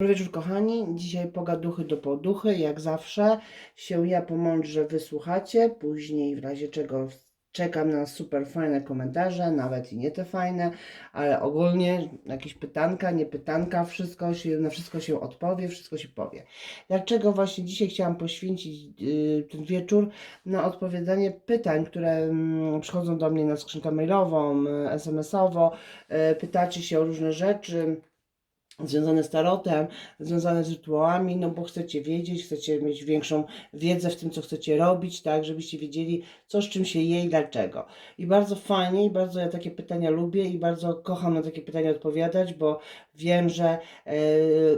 Dobry wieczór kochani, dzisiaj pogaduchy do poduchy, jak zawsze się ja pomądrze wysłuchacie, później w razie czego czekam na super fajne komentarze, nawet i nie te fajne, ale ogólnie jakieś pytanka, nie pytanka, wszystko się, na wszystko się odpowie, wszystko się powie. Dlaczego właśnie dzisiaj chciałam poświęcić yy, ten wieczór na odpowiadanie pytań, które mm, przychodzą do mnie na skrzynkę mailową, y, SMS-owo, y, pytacie się o różne rzeczy, związane z tarotem, związane z rytuałami, no bo chcecie wiedzieć, chcecie mieć większą wiedzę w tym, co chcecie robić, tak, żebyście wiedzieli, co z czym się je i dlaczego. I bardzo fajnie, i bardzo ja takie pytania lubię i bardzo kocham na takie pytania odpowiadać, bo wiem, że e,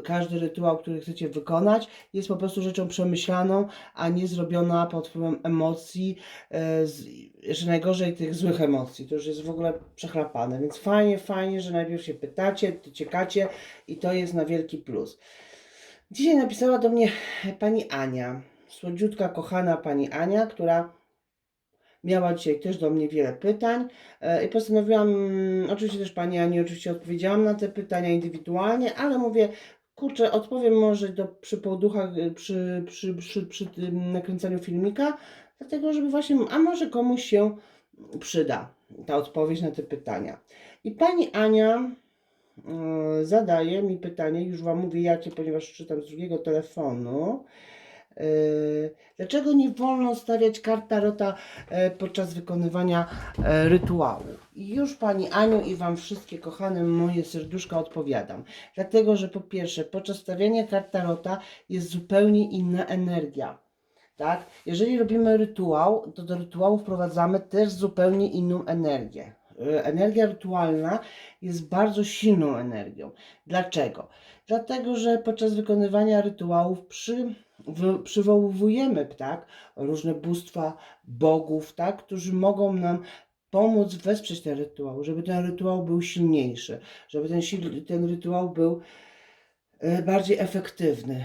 każdy rytuał, który chcecie wykonać, jest po prostu rzeczą przemyślaną, a nie zrobiona pod wpływem emocji, e, z, jeszcze najgorzej tych złych emocji, to już jest w ogóle przechlapane, więc fajnie, fajnie, że najpierw się pytacie, ciekacie i to jest na wielki plus. Dzisiaj napisała do mnie pani Ania, słodziutka, kochana pani Ania, która miała dzisiaj też do mnie wiele pytań. E, i postanowiłam, mm, oczywiście też pani Ani, oczywiście odpowiedziałam na te pytania indywidualnie, ale mówię, kurczę, odpowiem może do, przy poduchach, y, przy, przy, przy, przy nakręcaniu filmika, dlatego żeby właśnie, a może komuś się przyda ta odpowiedź na te pytania. I pani Ania e, zadaje mi pytanie, już Wam mówię jakie, ponieważ czytam z drugiego telefonu. E, Dlaczego nie wolno stawiać kart tarota e, podczas wykonywania e, rytuału? I już Pani Aniu i Wam wszystkie kochane moje serduszka odpowiadam. Dlatego, że po pierwsze, podczas stawiania kart tarota jest zupełnie inna energia. Tak? Jeżeli robimy rytuał, to do rytuału wprowadzamy też zupełnie inną energię. E, Energia rytualna jest bardzo silną energią. Dlaczego? Dlatego, że podczas wykonywania rytuałów przy, w, przywołujemy tak, różne bóstwa, bogów, tak, którzy mogą nam pomóc wesprzeć ten rytuał, żeby ten rytuał był silniejszy, żeby ten, ten rytuał był bardziej efektywny,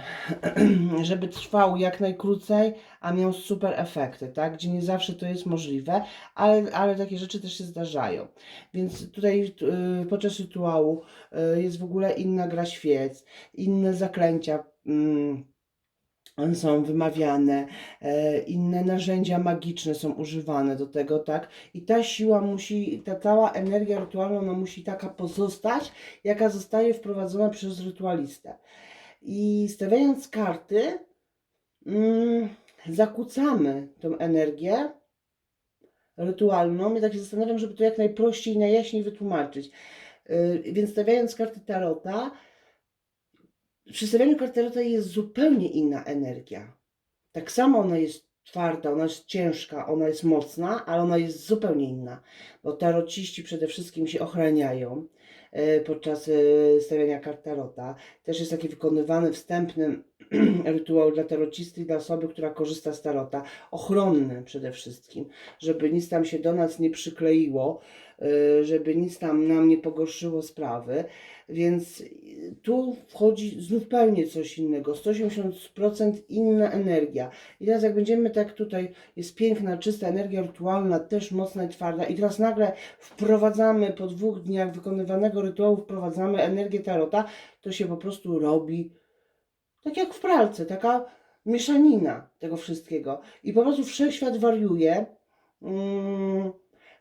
żeby trwał jak najkrócej, a miał super efekty, tak? Gdzie nie zawsze to jest możliwe, ale, ale takie rzeczy też się zdarzają. Więc tutaj y, podczas rytuału y, jest w ogóle inna gra świec, inne zaklęcia. one są wymawiane, e, inne narzędzia magiczne są używane do tego, tak? I ta siła musi, ta cała energia rytualna, ona musi taka pozostać, jaka zostaje wprowadzona przez rytualistę. I stawiając karty, mm, zakłócamy tą energię rytualną. Ja tak się zastanawiam, żeby to jak najprościej, najjaśniej wytłumaczyć. Yy, więc stawiając karty tarota, przy stawianiu kart tarota jest zupełnie inna energia. Tak samo ona jest twarda, ona jest ciężka, ona jest mocna, ale ona jest zupełnie inna. Bo tarociści przede wszystkim się ochraniają e, podczas e, stawiania kart tarota. Też jest taki wykonywany wstępny rytuał dla tarocisty i dla osoby, która korzysta z tarota. Ochronny przede wszystkim, żeby nic tam się do nas nie przykleiło, żeby nic tam nam nie pogorszyło sprawy. Więc y, tu wchodzi zupełnie coś innego, 180% inna energia. I teraz jak będziemy tak tutaj, jest piękna, czysta energia rytualna, też mocna i twarda i teraz nagle wprowadzamy po dwóch dniach wykonywanego rytuału, wprowadzamy energię tarota, to się po prostu robi tak jak w pralce, taka mieszanina tego wszystkiego. I po prostu wszechświat wariuje. Mm,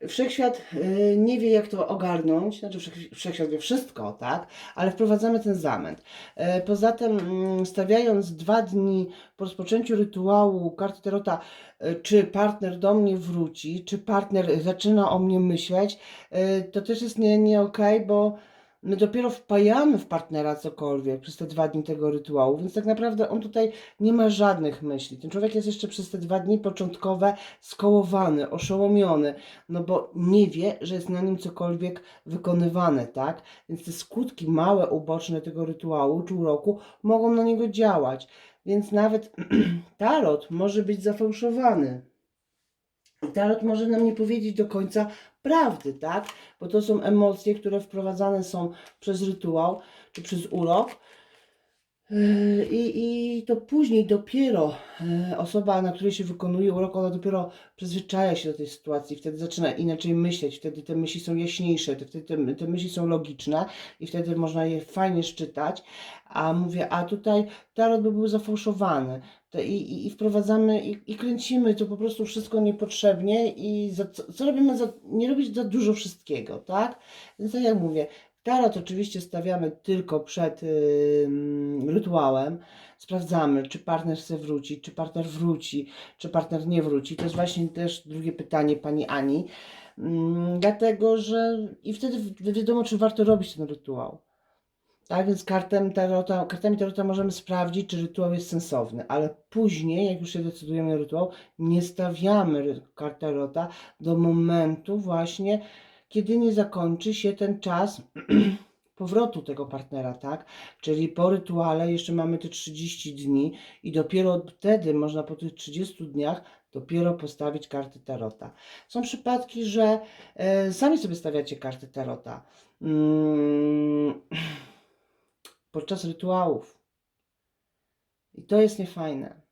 Wszechświat y, nie wie, jak to ogarnąć, znaczy wszech- wszechświat wie wszystko, tak? Ale wprowadzamy ten zamęt. E, Poza tym, mm, stawiając dwa dni po rozpoczęciu rytuału karty Tarota, e, czy partner do mnie wróci, czy partner zaczyna o mnie myśleć, e, to też jest nie, nie okej, bo my dopiero wpajamy w partnera cokolwiek przez te dwa dni tego rytuału, więc tak naprawdę on tutaj nie ma żadnych myśli. Ten człowiek jest jeszcze przez te dwa dni początkowe skołowany, oszołomiony, no bo nie wie, że jest na nim cokolwiek wykonywane, tak? Więc te skutki małe, uboczne tego rytuału czy uroku mogą na niego działać. Więc nawet tarot może być zafałszowany. Tarot może nam nie powiedzieć do końca prawdy, tak? Bo to są emocje, które wprowadzane są przez rytuał czy przez urok. I, I to później dopiero e, osoba, na której się wykonuje urok, ona dopiero przyzwyczaja się do tej sytuacji, wtedy zaczyna inaczej myśleć, wtedy te myśli są jaśniejsze, te- wtedy te, te myśli są logiczne i wtedy można je fajnie szczytać. A mówię, a tutaj tarot by był zafałszowany. I, i, I wprowadzamy i, i kręcimy to po prostu wszystko niepotrzebnie i za, co, co robimy? Za, nie robić za dużo wszystkiego, tak? Więc tak jak mówię, tarot oczywiście stawiamy tylko przed ym, rytuałem. Sprawdzamy, czy partner chce wrócić, czy partner wróci, czy partner nie wróci. To jest właśnie też drugie pytanie pani Ani. Ym, dlatego, że i wtedy wi- wiadomo, czy warto robić ten rytuał. Tak, więc kartem tarota, kartami tarota możemy sprawdzić, czy rytuał jest sensowny, ale później, jak już się decydujemy na rytuał, nie stawiamy kart tarota do momentu właśnie, kiedy nie zakończy się ten czas powrotu tego partnera, tak? Czyli po rytuale jeszcze mamy te 30 dni i dopiero wtedy można po tych 30 dniach dopiero postawić karty tarota. Są przypadki, że e, sami sobie stawiacie karty tarota. Mm, podczas rytuałów. I to jest niefajne.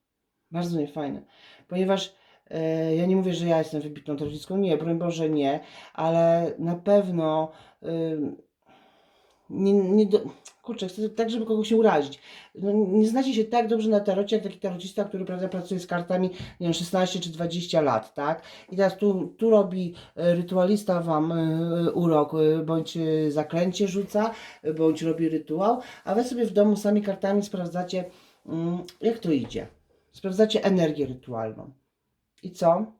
Bardzo niefajne. Ponieważ ja nie mówię, że ja jestem wybitną tarotistką. Nie, broń Boże, nie. Ale na pewno ym, nie, nie do, kurczę, chcę tak, żeby kogoś nie urazić. No, nie znacie się tak dobrze na tarocie, jak taki tarocista, który prawda, pracuje z kartami, nie wiem, 16 czy 20 lat, tak? I teraz tu, tu robi e, rytualista wam e, urok, e, bądź e, zaklęcie rzuca, e, bądź robi rytuał, a wy sobie w domu sami kartami sprawdzacie, mm, jak to idzie. Sprawdzacie energię rytualną. I co?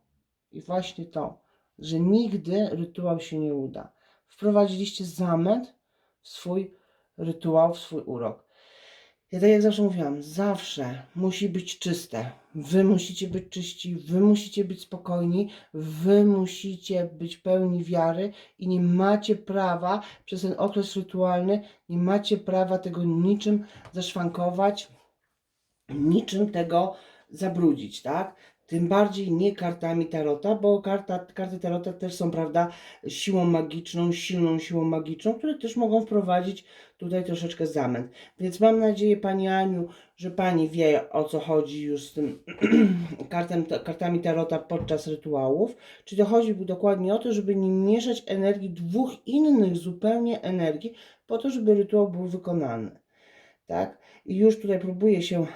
I właśnie to, że nigdy rytuał się nie uda. Wprowadziliście zamęt w swój rytuał, w swój urok. Ja tak jak zawsze mówiłam, zawsze musi być czyste. Wy musicie być czyści, wy musicie być spokojni, wy musicie być pełni wiary i nie macie prawa przez ten okres rytualny, nie macie prawa tego niczym zaszwankować, niczym tego zabrudzić, tak? Tym bardziej nie kartami tarota, bo karta, karty tarota też są, prawda, siłą magiczną, silną siłą magiczną, które też mogą wprowadzić tutaj troszeczkę zamęt. Więc mam nadzieję, Pani Aniu, że Pani wie o co chodzi już z tym kartem, kartami tarota podczas rytuałów. Czyli to chodzi dokładnie o to, żeby nie mieszać energii dwóch innych zupełnie energii, po to, żeby rytuał był wykonany. Tak? I już tutaj próbuję się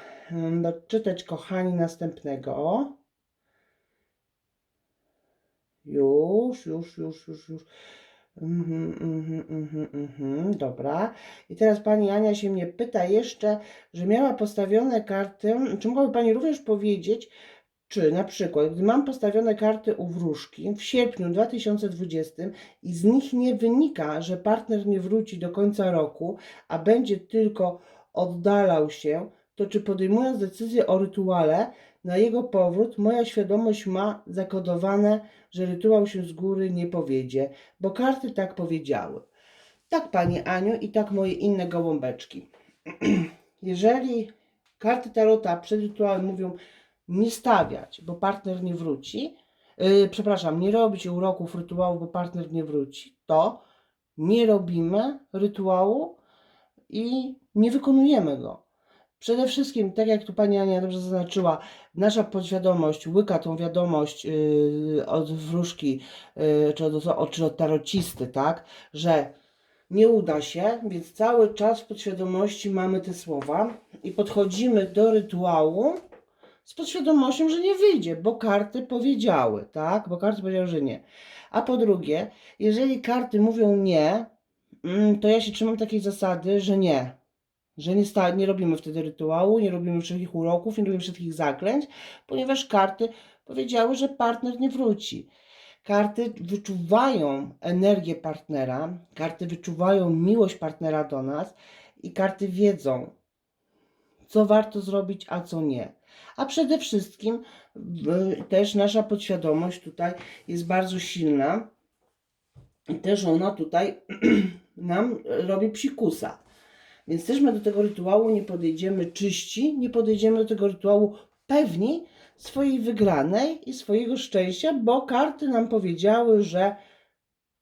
doczytać, kochani, następnego. Już, już, już, już, już. Mhm, mhm, mhm, mhm, dobra. I teraz pani Ania się mnie pyta jeszcze, że miała postawione karty. Czy mogłaby pani również powiedzieć, czy na przykład, gdy mam postawione karty u wróżki w sierpniu 2020 i z nich nie wynika, że partner nie wróci do końca roku, a będzie tylko oddalał się, to czy podejmując decyzję o rytuale na jego powrót, moja świadomość ma zakodowane, że rytuał się z góry nie powiedzie, bo karty tak powiedziały. Tak, Pani Aniu, i tak moje inne gołąbeczki. Jeżeli karty tarota przed rytuałem mówią nie stawiać, bo partner nie wróci, yy, przepraszam, nie robić uroków rytuału, bo partner nie wróci, to nie robimy rytuału i nie wykonujemy go. Przede wszystkim, tak jak tu Pani Ania dobrze zaznaczyła, nasza podświadomość łyka tą wiadomość yy, od wróżki, yy, czy, od, czy od tarocisty, tak, że nie uda się, więc cały czas w podświadomości mamy te słowa i podchodzimy do rytuału z podświadomością, że nie wyjdzie, bo karty powiedziały, tak, bo karty powiedziały, że nie. A po drugie, jeżeli karty mówią nie, mm, to ja się trzymam takiej zasady, że nie. Że nie, sta- nie robimy wtedy rytuału, nie robimy wszelkich uroków, nie robimy wszystkich zaklęć, ponieważ karty powiedziały, że partner nie wróci. Karty wyczuwają energię partnera, karty wyczuwają miłość partnera do nas i karty wiedzą, co warto zrobić, a co nie. A przede wszystkim też nasza podświadomość tutaj jest bardzo silna i też ona tutaj nam robi psikusa. Więc też my do tego rytuału nie podejdziemy czyści, nie podejdziemy do tego rytuału pewni swojej wygranej i swojego szczęścia, bo karty nam powiedziały, że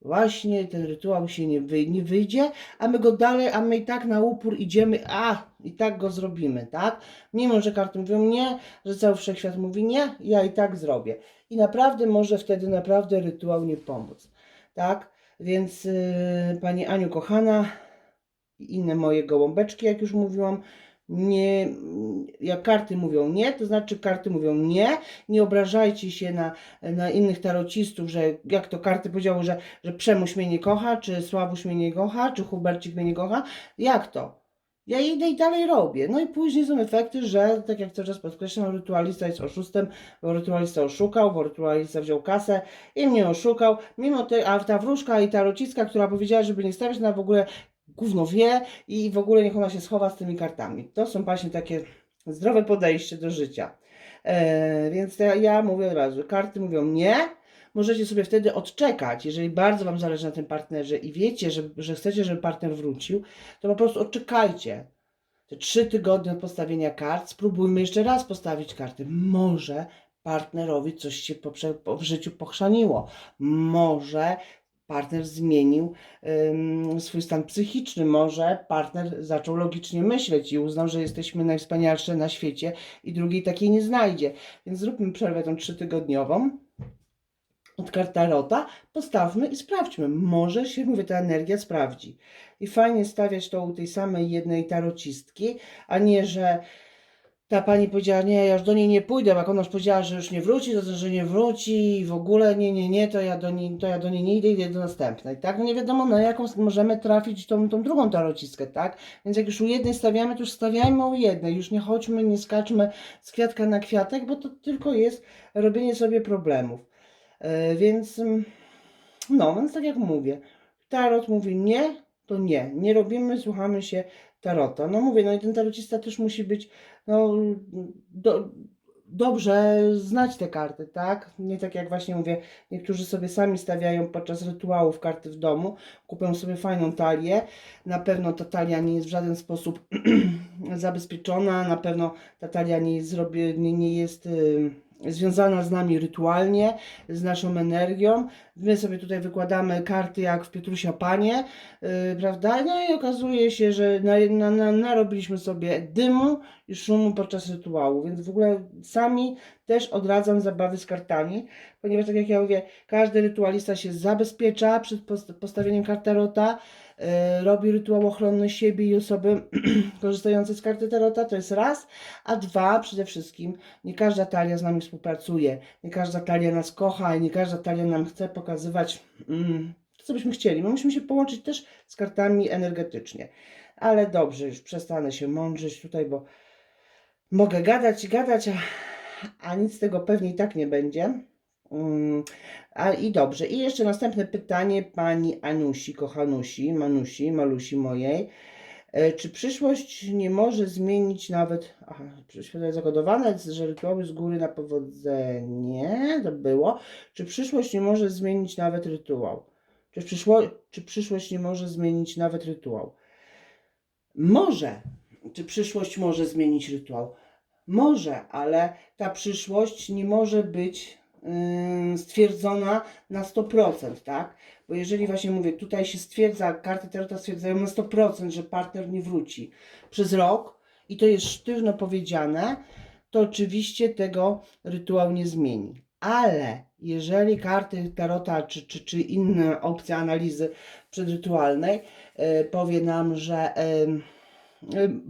właśnie ten rytuał się nie, wy, nie wyjdzie, a my go dalej, a my i tak na upór idziemy, a i tak go zrobimy, tak? Mimo, że karty mówią nie, że cały wszechświat mówi nie, ja i tak zrobię. I naprawdę może wtedy naprawdę rytuał nie pomóc, tak? Więc yy, Pani Aniu kochana i inne moje gołąbeczki, jak już mówiłam, nie, jak karty mówią nie, to znaczy karty mówią nie, nie obrażajcie się na, na innych tarocistów, że jak to karty powiedziały, że, że Przemuś mnie nie kocha, czy Sławuś mnie nie kocha, czy Hubercik mnie nie kocha, jak to? Ja idę i dalej robię. No i później są efekty, że tak jak cały czas podkreślam, rytualista jest oszustem, bo rytualista oszukał, bo rytualista wziął kasę i mnie oszukał. Mimo tego, a ta wróżka i tarociska, która powiedziała, żeby nie stawiać, na w ogóle gówno wie i w ogóle niech ona się schowa z tymi kartami. To są właśnie takie zdrowe podejście do życia. E, więc ja, ja mówię od razu, karty mówią nie, możecie sobie wtedy odczekać, jeżeli bardzo Wam zależy na tym partnerze i wiecie, że, że chcecie, żeby partner wrócił, to po prostu odczekajcie. Te trzy tygodnie od postawienia kart, spróbujmy jeszcze raz postawić karty. Może partnerowi coś się poprze- po- w życiu pochrzaniło. Może partner zmienił swój stan psychiczny. Może partner zaczął logicznie myśleć i uznał, że jesteśmy najwspanialsze na świecie i drugiej takiej nie znajdzie. Więc zróbmy przerwę tą trzytygodniową od kart Tarota, postawmy i sprawdźmy. Może się, mówię, ta energia sprawdzi. I fajnie stawiać to u tej samej jednej tarocistki, a nie, że ta pani powiedziała, nie, ja już do niej nie pójdę, jak ona już powiedziała, że już nie wróci, to znaczy, że nie wróci i w ogóle nie, nie, nie, to ja do niej, to ja do niej nie idę, idę do następnej, tak? No nie wiadomo, na jaką możemy trafić tą, tą drugą tarocistkę, tak? Więc jak już u jednej stawiamy, to już stawiajmy u jednej, już nie chodźmy, nie skaczmy z kwiatka na kwiatek, bo to tylko jest robienie sobie problemów. E, więc, mm, no, więc tak jak mówię, tarot mówi nie, to nie, nie robimy, słuchamy się tarota. No mówię, no i ten tarocista też musi być, no, do, dobrze znać te karty, tak? Nie tak jak właśnie mówię, niektórzy sobie sami stawiają podczas rytuałów karty w domu, kupią sobie fajną talię, na pewno ta talia nie jest w żaden sposób zabezpieczona, na pewno ta talia nie jest, zrobię, nie, nie jest y, związana z nami rytualnie, z naszą energią. My sobie tutaj wykładamy karty jak w Pietrusia Panie, yy, prawda? No i okazuje się, że na, na, na, narobiliśmy sobie dymu i szumu podczas rytuału, więc w ogóle sami też odradzam zabawy z kartami, ponieważ tak jak ja mówię, każdy rytualista się zabezpiecza przed post- postawieniem kart tarota, yy, robi rytuał ochronny siebie i osoby korzystające z karty tarota, to jest raz, a dwa, przede wszystkim, nie każda talia z nami współpracuje, nie każda talia nas kocha i nie każda talia nam chce pokazywać mm, to, co byśmy chcieli. My musimy się połączyć też z kartami energetycznie. Ale dobrze, już przestanę się mądrzyć tutaj, bo mogę gadać i gadać, a, a nic z tego pewnie i tak nie będzie. Mm, a, I dobrze. I jeszcze następne pytanie pani Anusi, kochanusi, Manusi, Malusi mojej. E, Czy przyszłość nie może zmienić nawet. Aha, światło jest zakodowane, że rytuały z góry na powodzenie to było. Czy przyszłość nie może zmienić nawet rytuał? Czy, przyszło, czy przyszłość nie może zmienić nawet rytuał? Może. Czy przyszłość może zmienić rytuał? Może, ale ta przyszłość nie może być stwierdzona na 100%, tak? Bo jeżeli właśnie mówię, tutaj się stwierdza, karty tarota stwierdzają na 100%, że partner nie wróci przez rok i to jest sztywno powiedziane, to oczywiście tego rytuał nie zmieni. Ale jeżeli karty tarota czy, czy, czy inne opcje analizy przedrytualnej yy, powie nam, że yy,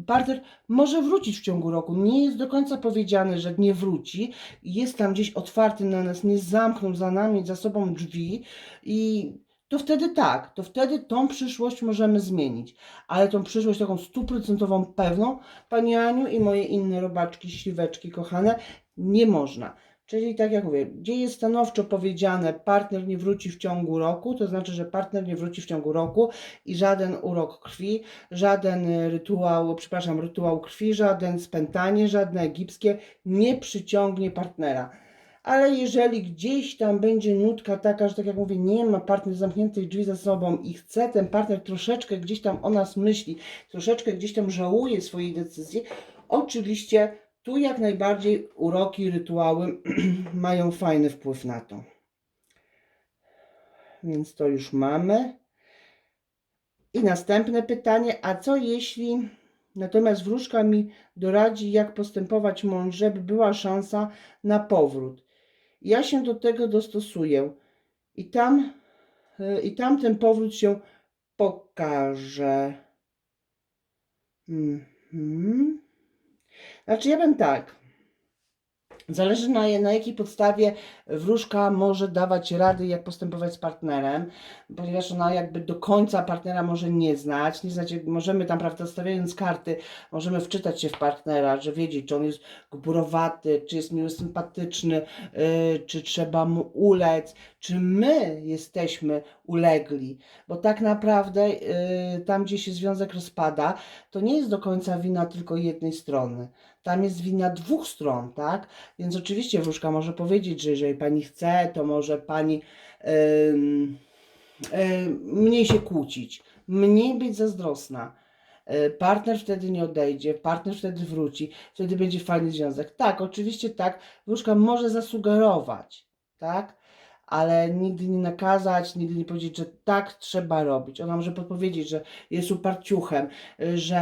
partner może wrócić w ciągu roku, nie jest do końca powiedziane, że nie wróci, jest tam gdzieś otwarty na nas, nie zamknął za nami, za sobą drzwi i to wtedy tak, to wtedy tą przyszłość możemy zmienić. Ale tą przyszłość taką stuprocentową pewną, Pani Aniu i moje inne robaczki, śliweczki kochane, nie można. Czyli tak jak mówię, gdzie jest stanowczo powiedziane, partner nie wróci w ciągu roku, to znaczy, że partner nie wróci w ciągu roku i żaden urok krwi, żaden y, rytuał, przepraszam, rytuał krwi, żaden spętanie, żadne egipskie nie przyciągnie partnera. Ale jeżeli gdzieś tam będzie nutka taka, że tak jak mówię, nie ma partner zamkniętych drzwi za sobą i chce ten partner troszeczkę gdzieś tam o nas myśli, troszeczkę gdzieś tam żałuje swojej decyzji, oczywiście tu jak najbardziej uroki, rytuały mają fajny wpływ na to. Więc to już mamy. I następne pytanie, a co jeśli Natomiast wróżka mi doradzi, jak postępować mądrze, by była szansa na powrót. Ja się do tego dostosuję i tam, y, i tam ten powrót się pokaże. Mhm. Znaczy, ja bym tak. Zależy na, na jakiej podstawie wróżka może dawać rady, jak postępować z partnerem, ponieważ ona jakby do końca partnera może nie znać. Nie znać możemy tam, prawda, stawiając karty, możemy wczytać się w partnera, że wiedzieć, czy on jest gburowaty, czy jest miły, sympatyczny, yy, czy trzeba mu ulec, czy my jesteśmy ulegli. Bo tak naprawdę yy, tam, gdzie się związek rozpada, to nie jest do końca wina tylko jednej strony tam jest wina dwóch stron, tak? Więc oczywiście wróżka może powiedzieć, że jeżeli pani chce, to może pani ym, ym, mniej się kłócić, mniej być zazdrosna. Y, Partner wtedy nie odejdzie, partner wtedy wróci, wtedy będzie fajny związek. Tak, oczywiście tak, wróżka może zasugerować, tak? Ale nigdy nie nakazać, nigdy nie powiedzieć, że tak trzeba robić. Ona może podpowiedzieć, że jest uparciuchem, że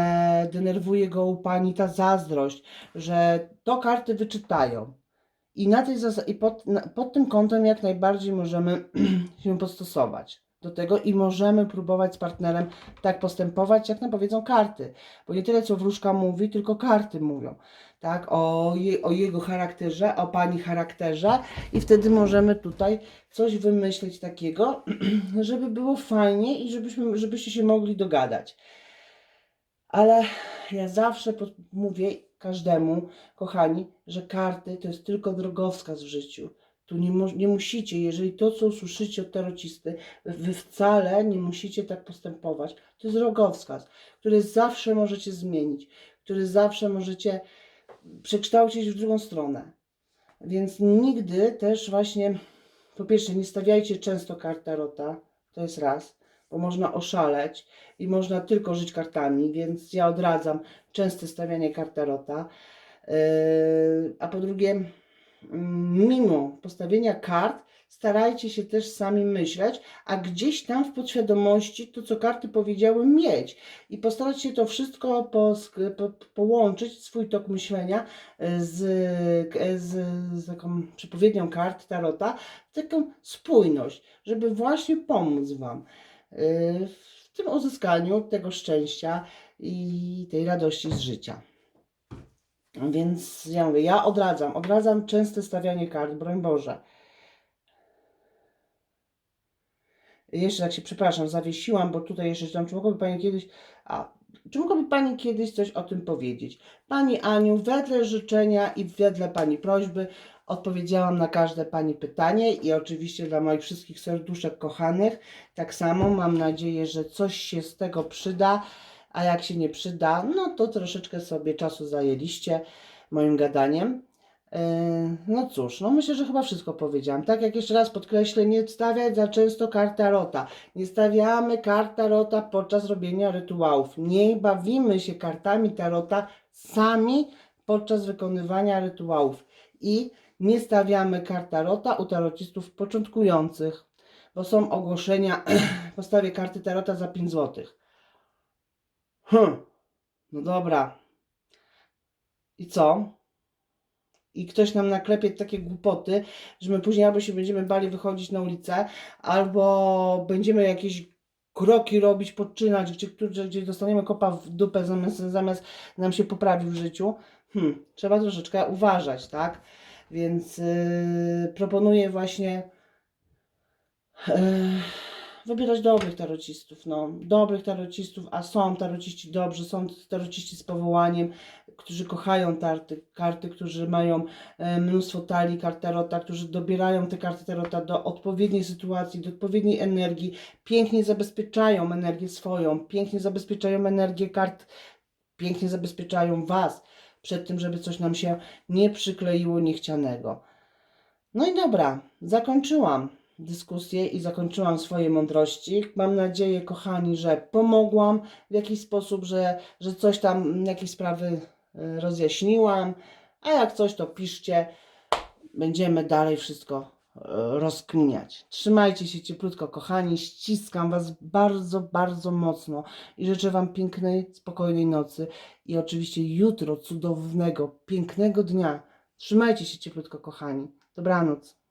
denerwuje go u pani ta zazdrość, że to karty wyczytają. I, na tej zas- i pod, na, pod tym kątem jak najbardziej możemy się postosować do tego i możemy próbować z partnerem tak postępować, jak nam powiedzą karty. Bo nie tyle, co wróżka mówi, tylko karty mówią. Tak, o, je, o jego charakterze, o pani charakterze, i wtedy możemy tutaj coś wymyślić takiego, żeby było fajnie i żebyśmy, żebyście się mogli dogadać. Ale ja zawsze mówię każdemu, kochani, że karty to jest tylko drogowskaz w życiu. Tu nie, nie musicie, jeżeli to, co usłyszycie od tarocisty, wy wcale nie musicie tak postępować. To jest drogowskaz, który zawsze możecie zmienić, który zawsze możecie przekształcić w drugą stronę. Więc nigdy też właśnie, po pierwsze, nie stawiajcie często kart tarota, to jest raz, bo można oszaleć i można tylko żyć kartami, więc ja odradzam częste stawianie kart tarota. Yy, a po drugie, mimo postawienia kart, starajcie się też sami myśleć, a gdzieś tam w podświadomości to, co karty powiedziały, mieć i postarać się to wszystko posk- po, połączyć, swój tok myślenia e, z, z, z taką przepowiednią kart Tarota, taką spójność, żeby właśnie pomóc Wam e, w tym uzyskaniu tego szczęścia i tej radości z życia. Więc ja mówię, ja odradzam, odradzam częste stawianie kart, broń Boże. Jeszcze tak się przepraszam, zawiesiłam, bo tutaj jeszcze czytam, czy mogłaby Pani kiedyś, a, czy mogłaby Pani kiedyś coś o tym powiedzieć? Pani Aniu, wedle życzenia i wedle Pani prośby odpowiedziałam na każde Pani pytanie i oczywiście dla moich wszystkich serduszek kochanych, tak samo mam nadzieję, że coś się z tego przyda, a jak się nie przyda, no to troszeczkę sobie czasu zajęliście moim gadaniem. Yy, No cóż, no myślę, że chyba wszystko powiedziałam. Tak jak jeszcze raz podkreślę, nie stawiać za często kart tarota. Nie stawiamy kart tarota podczas robienia rytuałów. Nie bawimy się kartami tarota sami podczas wykonywania rytuałów. I nie stawiamy kart tarota u tarocistów początkujących, bo są ogłoszenia, postawię karty tarota za 5 zł. Hm, no dobra. I co? i ktoś nam naklepie takie głupoty, że my później albo się będziemy bali wychodzić na ulicę, albo będziemy jakieś kroki robić, podczynać, gdzie, gdzie, dostaniemy kopa w dupę zamiast, zamiast nam się poprawić w życiu. Hmm, trzeba troszeczkę uważać, tak? Więc yy, proponuję właśnie yy, wybierać dobrych tarocistów, no, dobrych tarocistów, a są tarociści dobrzy, są tarociści z powołaniem, którzy kochają tarty, karty, którzy mają e, mnóstwo talii kart tarota, którzy dobierają te karty tarota do odpowiedniej sytuacji, do odpowiedniej energii, pięknie zabezpieczają energię swoją, pięknie zabezpieczają energię kart, pięknie zabezpieczają Was przed tym, żeby coś nam się nie przykleiło niechcianego. No i dobra, zakończyłam dyskusję i zakończyłam swoje mądrości. Mam nadzieję, kochani, że pomogłam w jakiś sposób, że, że coś tam, jakieś sprawy e, rozjaśniłam. A jak coś, to piszcie. Będziemy dalej wszystko e, rozkminiać. Trzymajcie się cieplutko, kochani. Ściskam Was bardzo, bardzo mocno i życzę Wam pięknej, spokojnej nocy i oczywiście jutro cudownego, pięknego dnia. Trzymajcie się cieplutko, kochani. Dobranoc.